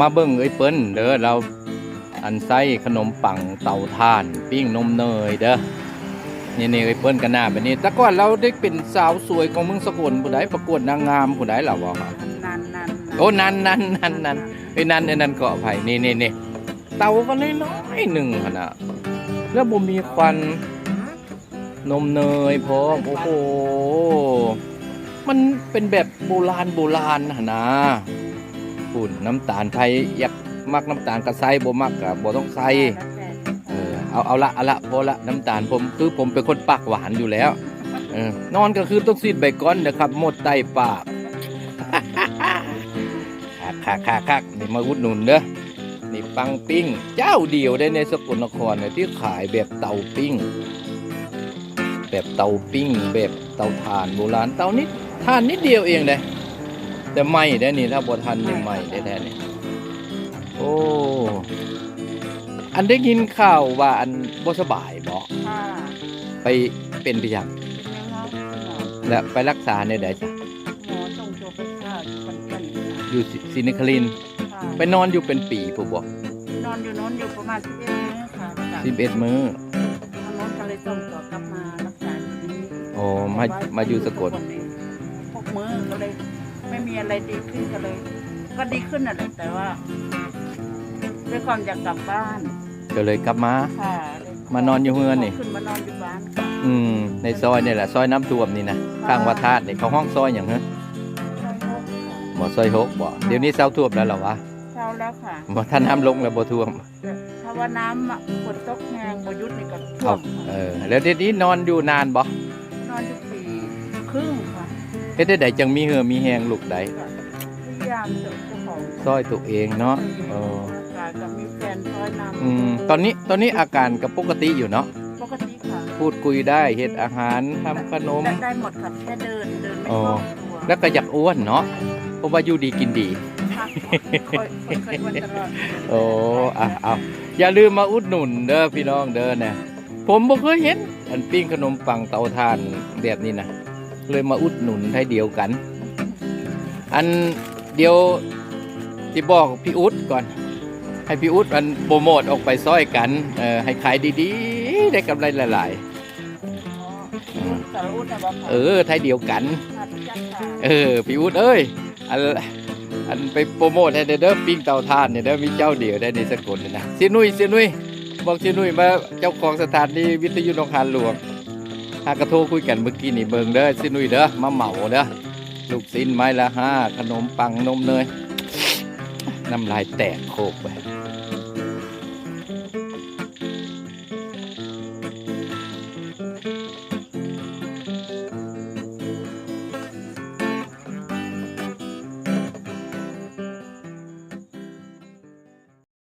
มาเบิ่งเอ้ยเปิ้นเด้อเราอันไส้ขนมปังเตาถ่าน ปิ้งนมเนยเด้อนี่นี่เอ้ยเปิ้นกันหน้าแบบนี้แต่ก่อนเราได้เป็นสาวสวยของเมืองสกลผู้ใดประกวดนางงามผู้ใดล่ะวะนันนันโอ้นันนันนันนันไอ้นันไอ้นันเกาะไผ่นี่นี่นี่เตาก็น้อยๆหนึ่งขนาดแล้วบ่มีควันนมเนยพร้อมโอ้โหมันเป็นแบบโบราณโบราณหั่นนะ ปุ่นน้ำตาลไทยอยากมักน้ำตาลกระไซบ่มักกะบ่ต้องใส่เออเอาเอาละเอาละพอละน้ำตาลผมคือผมเป็นคนปากหวานอยู่แล้วเออนอนก็คือต้องซีดใบก้อนนะครับหมดไตปากคักคักคักคักนี่มาอุดหนุนเด้อนี่ปังปิ้ง เจ้าเดียวได้ในสกลนครเนี่ยที่ขายแบบเตาปิ้ง แบบเตาปิ้ง แบบเตาถ่านโบราณเตานิดถ่านนิดเดียวเองเลย แต่ไหม่ได้นี่ถ้าบ่ทันนี่ไหม่ได้แท้นี่โอ้ อันได้ยินข่าวว่าอันบ่สบายบ่ค่ะไปเป็นไปยังยังเนาะหมอและไปรักษาในใดจ้ะหมอส่งตัวไปฆ่าคนเป็นอยู่ซินิคลินค่ะไปนอนอยู่เป็นปีผู้บ่นอนอยู่โน้นอยู่ประมาณสิบเอ็ดมื้อค่ะจากสิบเอ็ดมื้อทางโน้นก็เลยส่งตัวกลับมารักษาอยู่ที่นี่โอ้มามาอยู่สกล ไม่มีอะไรดีขึ้นก็เลย ก็ดีขึ้นน่ะแหละแต่ว่าด้วยความอยากกลับบ้านก็เลยกลับมา ค่ะเลยมานอนอยู่เฮือนนี่ ขึ้นมานอนอยู่บ้านค่ะอืม ในซอยนี่แหละ ซอยน้ำท่วมนี่นะข้างวัดธาตุนี่เขาห้องซอยอย่างเฮ้ยช่วยลูกค่ะบ่ซอยหกบ่เดี๋ยวนี้เศร้าท่วมแล้วเหรอวะเช้าแล้วค่ะบ่ท่านน้ำลงแล้วบ่ท่วมถ้าว่าน้ำอะฝนตกแหงบยุทธนี่ก็ท่วเอามเออ แล้วเดี๋ยวนี้นอนอยู่นานบ่นอนอยู่ปีครึ่งค่ะ เฮ็ดได้ใดจังมีเหือมีแหงลูกใดก็พยายามเสริมเจ้าของซอยตัวเองเนาะเออกายกับมีแฟนคอยนำอืมตอนนี้ตอนนี้อาการก็ปกติอยู่เนาะปกติค่ะพูดคุยได้เฮ็ดอาหารทำขนม ได้ได้หมดค่ะแค่เดินเดินไม่อ๋อคล่องตัวแล้วก็อยากอ้วนเนาะเพราะว่าอยู่ดีกินดี ค่ะคอยคอยคอยวันตลอดโอ้อะเอาอย่าลืมมาอุดหนุนเด้อพี่น้องเด้อนะผมบ่เคยเห็น อันปิ้งขนมปังเตาถ่านแบบนี้นะ เลยมาอุดหนุนให้เดียวกัน อันเดียวที่บอกพี่อุดก่อน ให้พี่อุดอันโปรโมทออกไปซ้อยกันเออให้ขายดีๆ ได้กำไรหลายอ๋อสารอุดนะบอกค่ะๆเออไทยเดียวกันค่ะพี่จักรค่ะเออพี่อุดเอ้ยอันอันไปโปรโมทให้เด้อเด้อปิ้งเตาถ่านเนี่ยเด้อมีเจ้าเดียวได้ในสกลเลยนะเสียนุ้ยเสียนุ้ยบอกเสียนุ้ยมาเจ้าของสถานีวิทยุหนองคารหลวง หากระทูคุยกันเมื่อกี้นี่เบิงเด้อสียนุ้ยเด้อมาเหมาเด้อลูกสิ้นไม้ละห้าขนมปังนมเนยน้ำลายแตกโคกไป